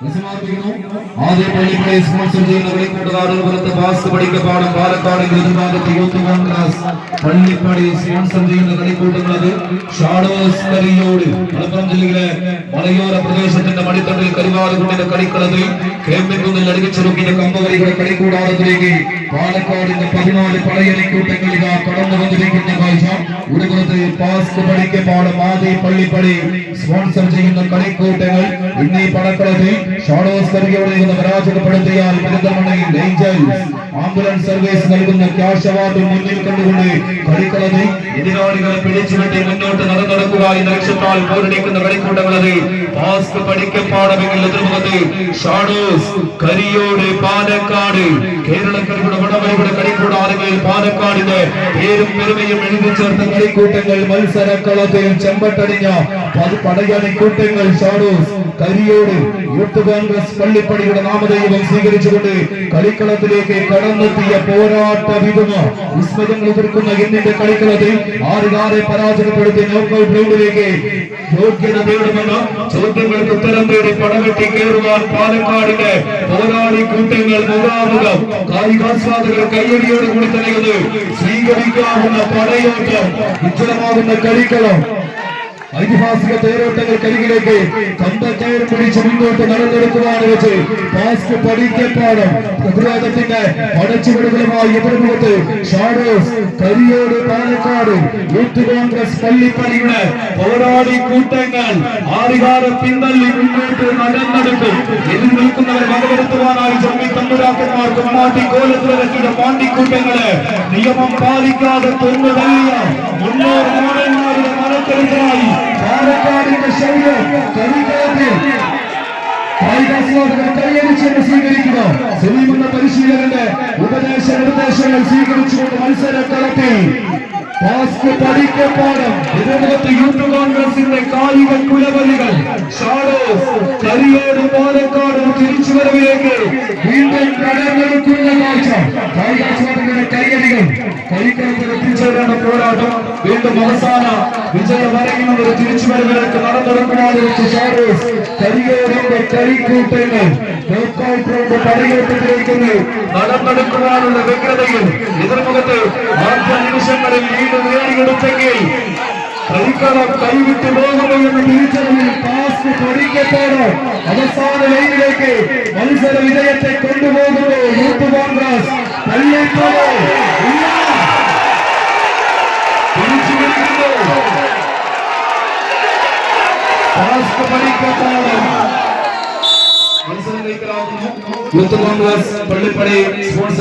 ആദ്യ പള്ളിപ്പടി സ്പോൺസർ ചെയ്യുന്ന കളിക്കൂട്ടുകാരുടെ പാസ് പഠിക്കപ്പാടും പാലക്കാട് എതിർഭാഗത്ത് യൂത്ത് കോൺഗ്രസ് പള്ളിപ്പടി സ്പോൺസർ ചെയ്യുന്ന കളിക്കൂട്ടുന്നത് ഷാഡോസ് കരിയോട് മലപ്പുറം ജില്ലയിലെ മലയോര പ്രദേശത്തിന്റെ മടിത്തട്ടിൽ കരിവാറുകുണ്ടിന്റെ കളിക്കളത്തിൽ കേമ്പിക്കുന്നിൽ അടിവിച്ചെറുക്കിന്റെ കമ്പവരികളെ കളിക്കൂടാരത്തിലേക്ക് പാലക്കാടിന്റെ പതിനാല് പടയണിക്കൂട്ടങ്ങൾ ഇതാ കടന്നു വന്നിരിക്കുന്ന. കാഴ്ച. ഒരു പുറത്ത് പാസ് പഠിക്കപ്പാടും ആദ്യ പള്ളിപ്പടി സ്പോൺസർ ചെയ്യുന്ന കളിക്കൂട്ടങ്ങൾ ഇന്നീ പടക്കളത്തിൽ ഷാഡോസ് കരിയോട് എന്ന് പരാജയപ്പെടുത്തിയാൽ പെരിന്തൽമണ്ണയിൽ ഏഞ്ചൽസ് ആംബുലൻസ് സർവീസ് നൽകുന്ന ക്യാഷ് അവാർഡ് മുന്നിൽ കണ്ടുകൊണ്ട് കളിക്കളത്തിൽ എതിരാളികളെ പിടിച്ചുവിട്ട് മുന്നോട്ട് ലക്ഷ്യത്താൽ പോരടിക്കുന്ന ഷാഡോസ് പാലക്കാട്. കേരളക്കരയുടെ പേരും പെരുമയും കളിക്കൂട്ടങ്ങൾ മത്സരക്കളത്തിൽ ചെമ്പട്ടടിഞ്ഞ പടയാളി കൂട്ടങ്ങൾ ഷാഡോസ് കരിയോട് യൂത്ത് കോൺഗ്രസ് പള്ളിപ്പടിയുടെ നാമധേയം സ്വീകരിച്ചുകൊണ്ട് കളിക്കളത്തിലേക്ക് കടന്നെത്തിയ പോരാട്ട വിധമ വിസ്മയങ്ങൾ എതിർക്കുന്ന എന്നിന്റെ കളിക്കളത്തിൽ ആറുകാരെ പരാജയപ്പെടുത്തി നോക്കൌട്ട് റൗണ്ടിലേക്ക് യോഗ്യത നേടുമെന്ന ചോദ്യങ്ങൾക്ക് ഉത്തരം തേടി പടവെട്ടി കയറുവാൻ പാലക്കാടിന്റെ പോരാളി കൂട്ടങ്ങൾ മുഖാമുഖം കായികാസ്വാദകർ കയ്യടിയോട് കൂടി തലയുന്നത് സ്വീകരിക്കാവുന്ന പടയോട്ടം ഉജ്ജ്വലമാകുന്ന കളിക്കളം ഐതിഹാസിക തേരോട്ടങ്ങൾ കരികിലേക്ക് കമ്പക്കയർ പിടിച്ച് മുന്നോട്ട് നടന്നെടുക്കുവാണ് വെച്ച് പാസ്ക് പഠിക്കപ്പാടം പ്രതിരോധത്തിന്റെ അടച്ചുവിടുകളുമായി എതിർമുഖത്ത് ഷാഡോസ് കരിയോട് പാലക്കാട് യൂത്ത് കോൺഗ്രസ് പള്ളിപ്പടിയുടെ പോരാളി കൂട്ടങ്ങൾ ആറികാറ് പിന്തള്ളി മുന്നോട്ട് നടന്നെടുക്കും എതിർ നിൽക്കുന്നവരെ വകവരുത്തുവാനായി ജമ്മി തമ്പുരാക്കന്മാർക്ക് മണാട്ടി കോലത്തിലിറക്കിയ പാണ്ടിക്കൂട്ടങ്ങള് നിയമം പാലിക്കാതെ തുറന്നു തള്ളിയ മുന്നോട്ട് മനക്കരുത്തായി പാലക്കാടിന്റെ കരികളത്തിൽ കായികാസ്വാദകർ കൈയടിച്ചെന്ന് സ്വീകരിക്കുക സലീമെന്ന പരിശീലകന്റെ ഉപദേശ നിർദ്ദേശങ്ങൾ സ്വീകരിച്ചുകൊണ്ട് മത്സരക്കളത്തിൽ പാസ്ക് പഠിക്കപ്പാടം എതിർമുഖത്ത് യൂത്ത് കോൺഗ്രസിന്റെ കായിക കുലവലികൾ ഷാഡോസ് കരിയോട് പാലക്കാട് തിരിച്ചുവരവിലേക്ക് വീണ്ടും കടന്നെടുക്കുന്ന കാഴ്ച. കായികാസ്വാദകരുടെ കൈയടികൾ കളിക്കളത്തിൽ എത്തിച്ചേരേണ്ട പോരാട്ടം വീണ്ടും അവസാന വിജയ വരയുന്ന ഒരു തിരിച്ചുവരവിലേക്ക് നടന്നെടുക്കുവാനുള്ള ഷാഡോസ് കരിയോടിന്റെ കളിക്കൂട്ടങ്ങൾ നോക്കൌട്ട് റൗണ്ട് പടയോട്ടത്തിലേക്ക് നടന്നെടുക്കുവാനുള്ള വ്യഗ്രതയിൽ എതിർമുഖത്ത് ആദ്യ നിമിഷങ്ങളിൽ ലീഡ് നേടിയെടുത്തെങ്കിൽ കളിക്കളം കൈവിട്ട് പോകുമോ എന്ന തിരിച്ചറിവിൽ പാസ് പൊടിക്കത്തോട് അവസാന ലൈനിലേക്ക് മത്സര വിജയത്തെ പാസ് പൊടിക്കത്തോട് മത്സരം കൈക്കലാക്കുന്നു യൂത്ത് കോൺഗ്രസ് പള്ളിപ്പടി സ്പോൺസർ